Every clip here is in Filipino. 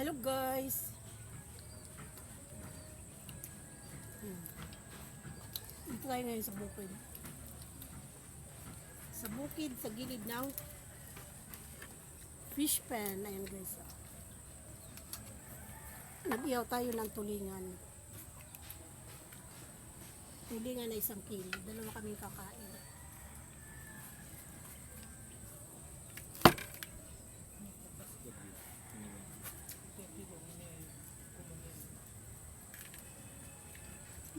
Hello guys. Hmm. Dito tayo ngayon sa bukid. Sa bukid, sa gilid ng fish pen. Ayan guys. oh. Nag-ihaw tayo ng tulingan. Tulingan na isang kilo. Dalawa kaming kakain.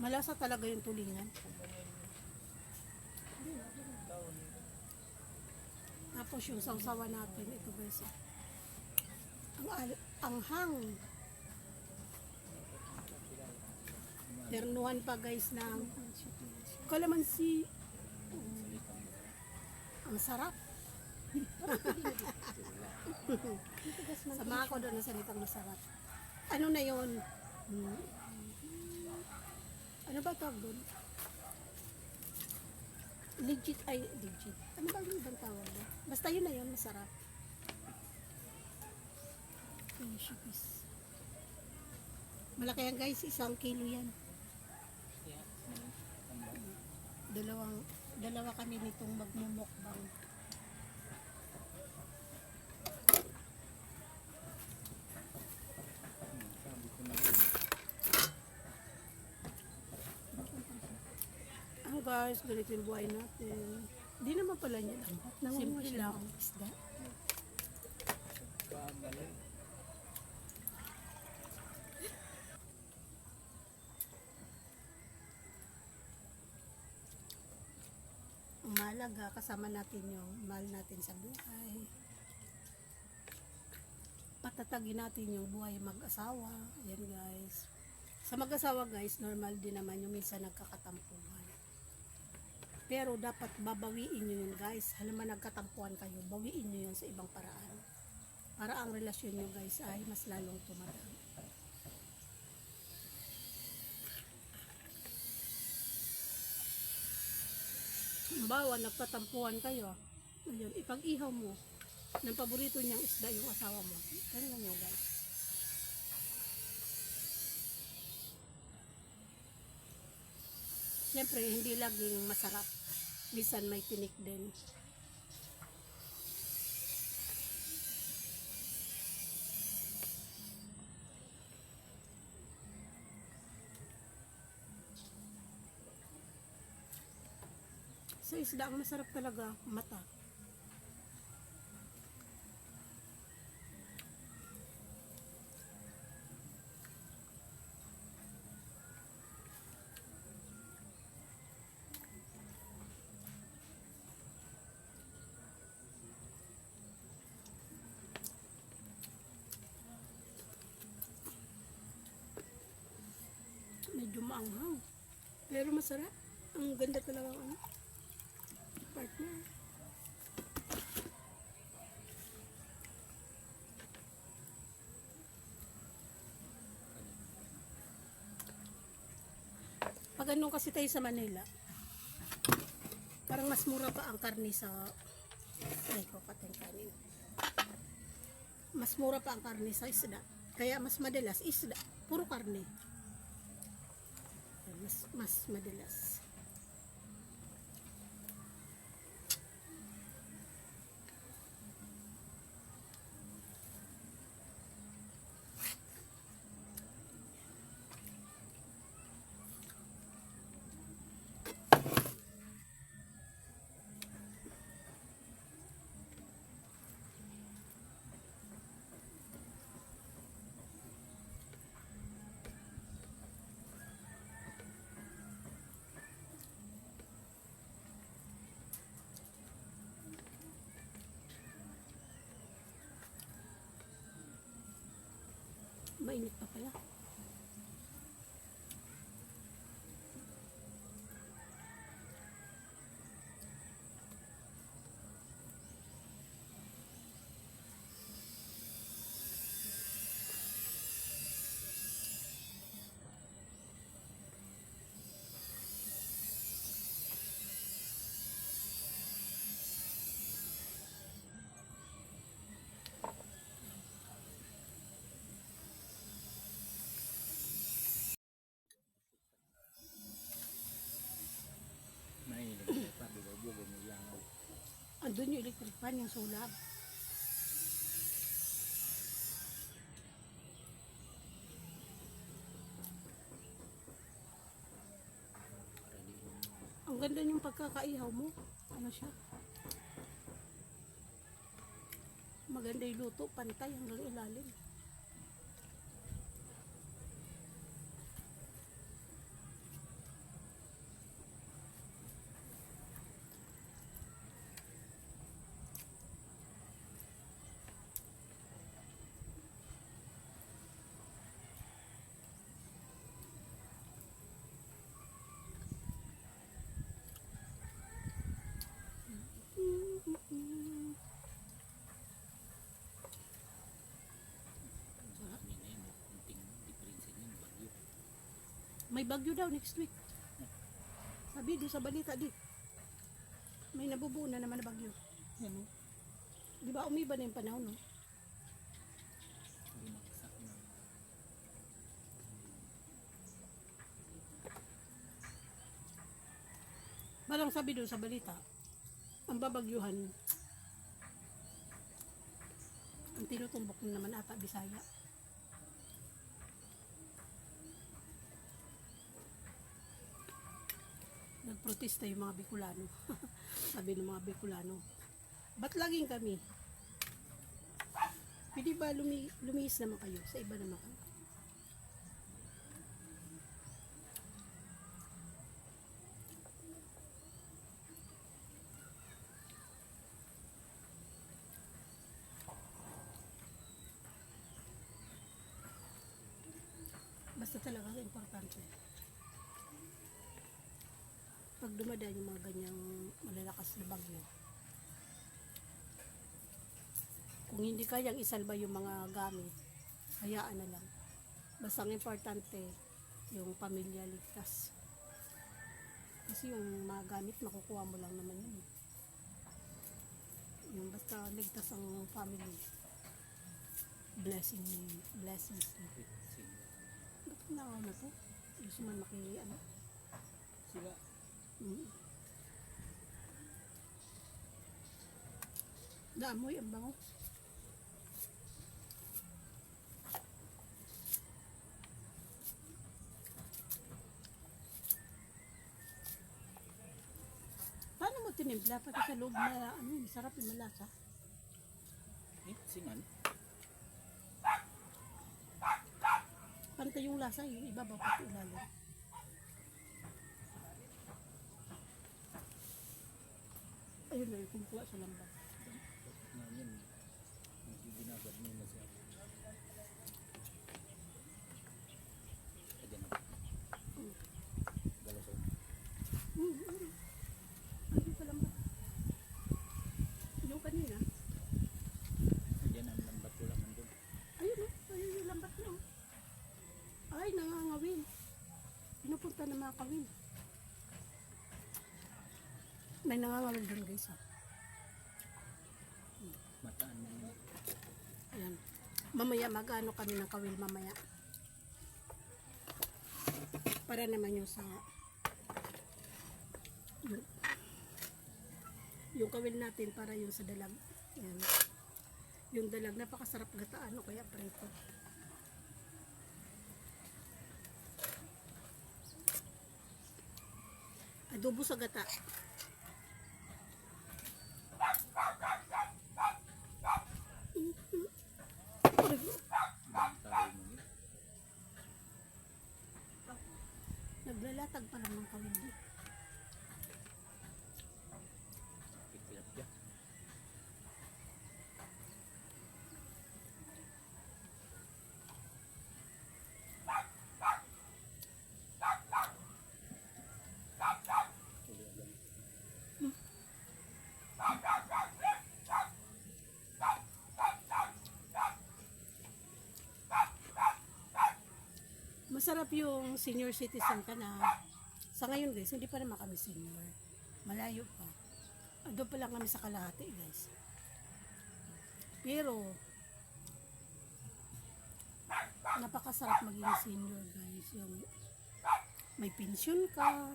Malasa talaga yung tulingan. Tapos yung sawsawa natin, ito guys. Ang anghang. Ternuhan pa guys ng kalamansi. Ang sarap. Sama ako doon na salitang masarap. Ano na yun? Hmm. Ano ba tawag doon? Legit, ay, legit. Ano ba yung ibang tawag doon? Basta yun na yun, masarap. Ay, shukis. Malaki yan guys, isang kilo yan. Dalawang, dalawa kami nitong magmumukbang. Ano guys, ganito yung buhay natin. Hindi naman pala niya lambat. Simple lang ang isda. Ang mahalaga, kasama natin yung mahal natin sa buhay. Patatagin natin yung buhay mag-asawa. Yan guys. Sa mag-asawa guys, normal din naman yung minsan nagkakatampuhan. Pero dapat babawiin nyo yun guys. Halaman nagkatampuhan kayo, bawiin nyo yun sa ibang paraan. Para ang relasyon nyo guys ay mas lalong tumadaan. Bawa, nagtatampuhan kayo. Ayun, ipag-ihaw mo ng paborito niyang isda yung asawa mo. Ganun nyo guys. Siyempre, hindi laging masarap. Minsan may tinik din. Sa isda, ang masarap talaga, mata. Medyo maanghang. Pero masarap. Ang ganda talaga ano. Partner. Pag ganun kasi tayo sa Manila, parang mas mura pa ang karne sa ay ko pating kanin. Mas mura pa ang karne sa isda. Kaya mas madalas isda, puro karne. Mas mas madalas. Mainit pa pala. Andun yung solar. Ang ganda yung pagkakaihaw mo. Ano siya? Maganda yung luto, pantay hanggang ilalim. May bagyo daw next week. Sabi doon sa balita di. May nabubuo na naman na bagyo. Ano? Di ba umiba na yung panahon, no? Parang sabi doon sa balita, ang babagyuhan, ang tinutumbok na naman ata Bisaya. Nagprotesta yung mga Bicolano. sabi ng mga Bicolano, ba't laging kami? Pwede ba lumi, lumihis naman kayo? Sa iba naman kayo. Basta talaga importante. Pag dumadaan yung mga ganyang malalakas na bagyo, kung hindi kayang isalba yung mga gamit, hayaan na lang. Basta ang importante, yung pamilya ligtas. Kasi yung mga gamit, makukuha mo lang naman yun. Yung basta ligtas ang family, blessing blessings nakaw na to? Gusto man maki, ano? Sila. Mm. Naamoy ang bango. Paano mo tinimpla? Pati sa loob na ano, masarap yung malasa. Eh, singan. Pantay yung lasa, yung iba ba pati ilalim. Ayun na yung kumukuha sa lambat. Na yan. Ginagad mo na siya. Ayan na. Hmm, hmm. Ayun sa lambat. Yung kanina. Ayan ang lambat ko lang nandun. Ayun o, ayun oh. Ay, nangangawin. Pinupunta ng mga kawin. May nangangawin doon guys. Oh. Mataan na yun. Mamaya mag-ano kami ng kawil mamaya. Para naman yung sa yung, yung kawil natin para yung sa dalag. Ayan. Yung dalag napakasarap gataan o kaya preto. Adobo sa gata. Aray, Ibang tao mo yun. Naglalatag pa lang ng kawil Masarap yung senior citizen ka na. Sa ngayon guys, hindi pa naman kami senior. Malayo pa. Ando pa lang kami sa kalahati guys. Pero, napakasarap maging senior guys. Yung may pensyon ka,